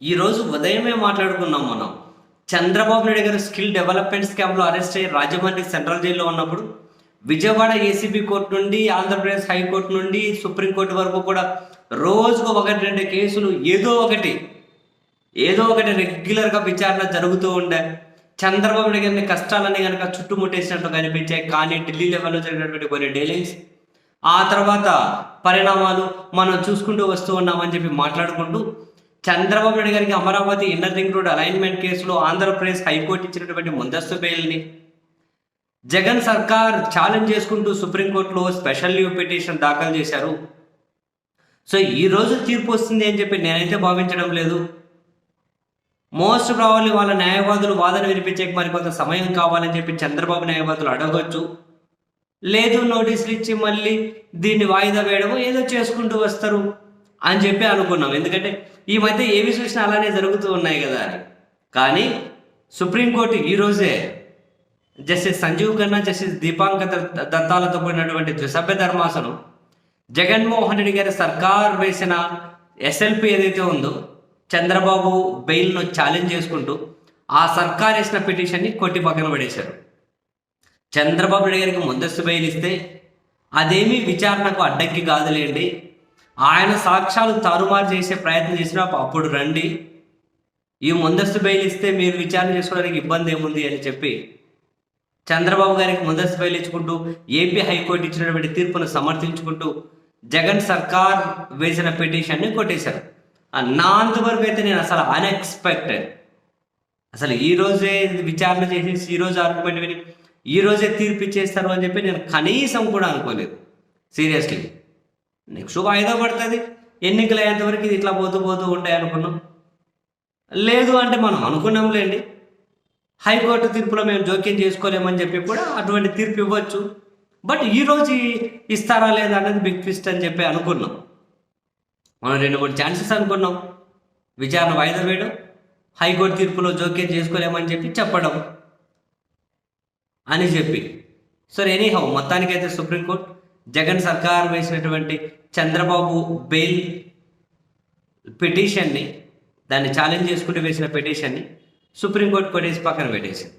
ఈరోజు ఉదయమే మాట్లాడుకున్నాం మనం. చంద్రబాబు నాయుడు గారు స్కిల్ డెవలప్మెంట్ స్కామ్లో అరెస్ట్ అయ్యి రాజమండ్రి సెంట్రల్ జైల్లో ఉన్నప్పుడు విజయవాడ ఏసీబీ కోర్టు నుండి ఆంధ్రప్రదేశ్ హైకోర్టు నుండి సుప్రీంకోర్టు వరకు కూడా రోజుకు ఒకటి రెండు కేసులు ఏదో ఒకటి ఏదో ఒకటి రెగ్యులర్గా విచారణ జరుగుతూ ఉండే చంద్రబాబు నాయుడు గారిని కష్టాలని కనుక చుట్టుముట్టేసినట్టు కనిపించాయి. కానీ ఢిల్లీ లెవెల్లో జరిగినటువంటి కొన్ని డీలింగ్స్ ఆ తర్వాత పరిణామాలు మనం చూసుకుంటూ వస్తూ ఉన్నామని చెప్పి మాట్లాడుకుంటూ చంద్రబాబు నాయుడు గారికి Amaravati inner ring road alignment కేసులో ఆంధ్రప్రదేశ్ హైకోర్టు ఇచ్చినటువంటి ముందస్తు బెయిల్ని. జగన్ సర్కార్ ఛాలెంజ్ చేసుకుంటూ సుప్రీంకోర్టులో స్పెషల్ లీవ్ పిటిషన్ దాఖలు చేశారు. సో ఈ రోజు తీర్పు వస్తుంది అని చెప్పి నేనైతే భావించడం లేదు. మోస్ట్ ప్రాబ్లీ వాళ్ళ న్యాయవాదులు వాదన వినిపించేకి మరి కొంత సమయం కావాలని చెప్పి చంద్రబాబు న్యాయవాదులు అడగొచ్చు. లేదు నోటీసులు ఇచ్చి మళ్ళీ దీన్ని వాయిదా వేయడము ఏదో చేసుకుంటూ వస్తారు. అని చెప్పి అనుకున్నాం. ఎందుకంటే ఈ మధ్య ఏవి చూసినా అలానే జరుగుతూ ఉన్నాయి కదా అని. కానీ సుప్రీంకోర్టు ఈరోజే జస్టిస్ సంజీవ్ ఖన్నా జస్టిస్ దీపాంక దత్తాలతో కూడినటువంటి ద్విసభ్య ధర్మాసనం జగన్మోహన్ రెడ్డి గారి సర్కార్ వేసిన ఎస్ఎల్పి ఏదైతే ఉందో చంద్రబాబు బెయిల్ను ఛాలెంజ్ చేసుకుంటూ ఆ సర్కార్ వేసిన పిటిషన్ని కొట్టి పక్కన పడేశారు. చంద్రబాబు నాయుడు గారికి ముందస్తు బెయిల్ ఇస్తే అదేమీ విచారణకు అడ్డంకి కాదులేండి. ఆయన సాక్ష్యాలు తారుమారు చేసే ప్రయత్నం చేసినా అప్పుడు రండి. ఈ ముందస్తు బెయిల్ ఇస్తే మీరు విచారణ చేసుకోవడానికి ఇబ్బంది ఏముంది అని చెప్పి చంద్రబాబు గారికి ముందస్తు బెయిల్ ఇచ్చుకుంటూ ఏపీ హైకోర్టు ఇచ్చినటువంటి తీర్పును సమర్థించుకుంటూ జగన్ సర్కార్ వేసిన పిటిషన్ని కొట్టేశారు. నా అంతవరకు అయితే నేను అసలు అన్ఎక్స్పెక్టెడ్ అసలు ఈ రోజే విచారణ చేసేసి ఈ రోజు ఆర్గ్యుమెంట్ విని ఈ రోజే తీర్పు ఇచ్చేస్తారు అని చెప్పి నేను కనీసం కూడా అనుకోలేదు. సీరియస్లీ నెక్స్ట్ వాయిదా పడుతుంది. ఎన్నికలు అయ్యేంతవరకు ఇది ఇట్లా పోతూ పోతూ ఉంటాయి అనుకున్నాం. లేదు అంటే మనం అనుకున్నాంలేండి. హైకోర్టు తీర్పులో మేము జోక్యం చేసుకోలేమని చెప్పి కూడా అటువంటి తీర్పు ఇవ్వచ్చు. బట్ ఈరోజు ఇస్తారా లేదా అనేది బిగ్ ట్విస్ట్ అని చెప్పి అనుకున్నాం. మనం రెండు మూడు ఛాన్సెస్ అనుకున్నాం. విచారణ వాయిదా వేయడం హైకోర్టు తీర్పులో జోక్యం చేసుకోలేమని చెప్పి చెప్పడం అని చెప్పి. సో ఎనీహౌ మొత్తానికైతే సుప్రీంకోర్టు జగన్ సర్కార్ వేసినటువంటి చంద్రబాబు బెయిల్ పిటిషన్ని దాన్ని ఛాలెంజ్ చేసుకుంటూ వేసిన పిటిషన్ని సుప్రీంకోర్టు కొట్టేసి పక్కన పెట్టేసింది.